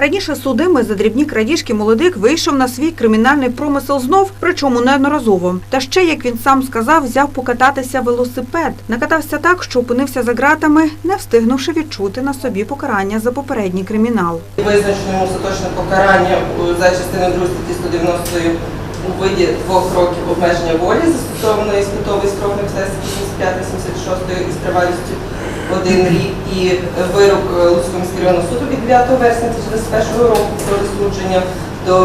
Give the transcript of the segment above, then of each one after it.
Раніше судимий за дрібні крадіжки молодик вийшов на свій кримінальний промисел знов, причому неодноразово. Та ще, як він сам сказав, взяв покататися велосипед. Накатався так, що опинився за ґратами, не встигнувши відчути на собі покарання за попередній кримінал. Визначено остаточне покарання за частиною 2 статті 190 у виді двох років обмеження волі, застосованої спитовий строк написається 85-76 із тривалістю один рік і вирок е, Луцького міського суду від 9 вересня 2021 року про розсудження до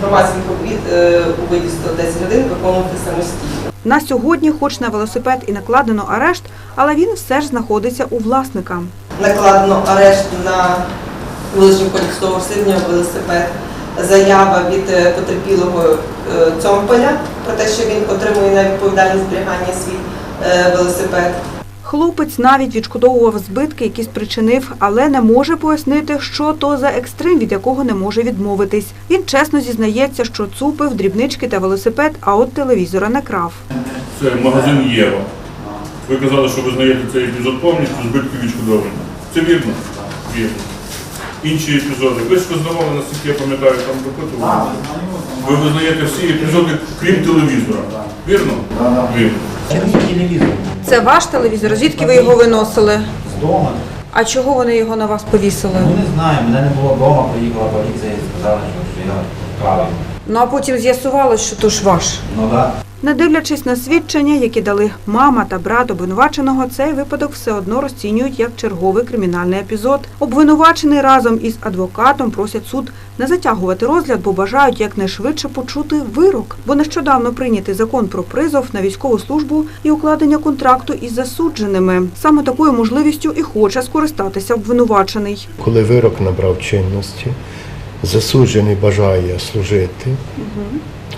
громадських робіт е, у виді 110 годин виконувати самостійно. На сьогодні, хоч на велосипед і накладено арешт, але він все ж знаходиться у власника. накладено арешт на вилучення колісового розслідування велосипед. Заява від е, потерпілого е, Цьомполя про те, що він отримує на відповідальне зберігання свій е, велосипед. Хлопець навіть відшкодовував збитки, які спричинив, але не може пояснити, що то за екстрим, від якого не може відмовитись. Він чесно зізнається, що цупив дрібнички та велосипед, а от телевізора не крав. Це магазин Єва. Ви казали, що визнаєте цей епізод повністю, збитки відшкодовані. Це вірно? Вірно. Інші епізоди. Ви ж визнавали, наскільки я пам'ятаю, там допитували. Ви визнаєте всі епізоди, крім телевізора. Вірно? Вірно. Це мій телевізор. Це ваш телевізор? Звідки ви його виносили? З дому. А чого вони його на вас повісили? Ну не знаю, мене не було вдома, приїхала поліція і сказала, що я вкрав. Ну а потім з'ясувалось, що то ж ваш. Ну так. Не дивлячись на свідчення, які дали мама та брат обвинуваченого, цей випадок все одно розцінюють як черговий кримінальний епізод. Обвинувачений разом із адвокатом просять суд не затягувати розгляд, бо бажають якнайшвидше почути вирок. Бо нещодавно прийнятий закон про призов на військову службу і укладення контракту із засудженими. Саме такою можливістю і хоче скористатися обвинувачений. Коли вирок набрав чинності, засуджений бажає служити,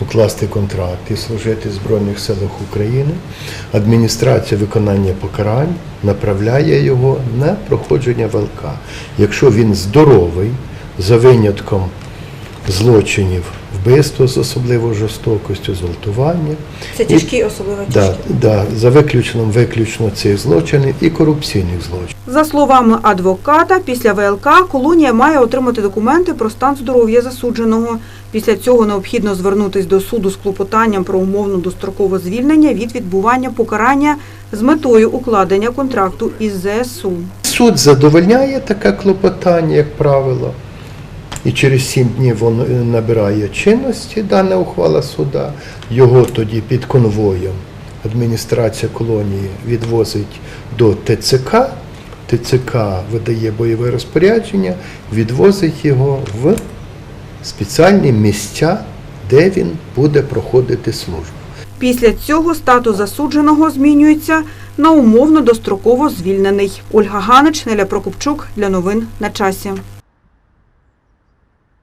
укласти контракт і служити в Збройних силах України, адміністрація виконання покарань направляє його на проходження ВЛК. Якщо він здоровий, за винятком злочинів вбивства з особливою жорстокістю, зґвалтування, Це тяжкі, особливо да, да, за виключенням виключно цих злочинів і корупційних злочинів. За словами адвоката, після ВЛК колонія має отримати документи про стан здоров'я засудженого. Після цього необхідно звернутись до суду з клопотанням про умовно дострокове звільнення від відбування покарання з метою укладення контракту із ЗСУ. Суд задовольняє таке клопотання, як правило, і через сім днів воно е, набирає чинності, дана ухвала суда. Його тоді під конвоєм адміністрація колонії відвозить до ТЦК. ТЦК видає бойове розпорядження, відвозить його в спеціальні місця, де він буде проходити службу. Після цього статус засудженого змінюється на умовно достроково звільнений. Ольга Ганич, Неля Прокопчук для новин на часі.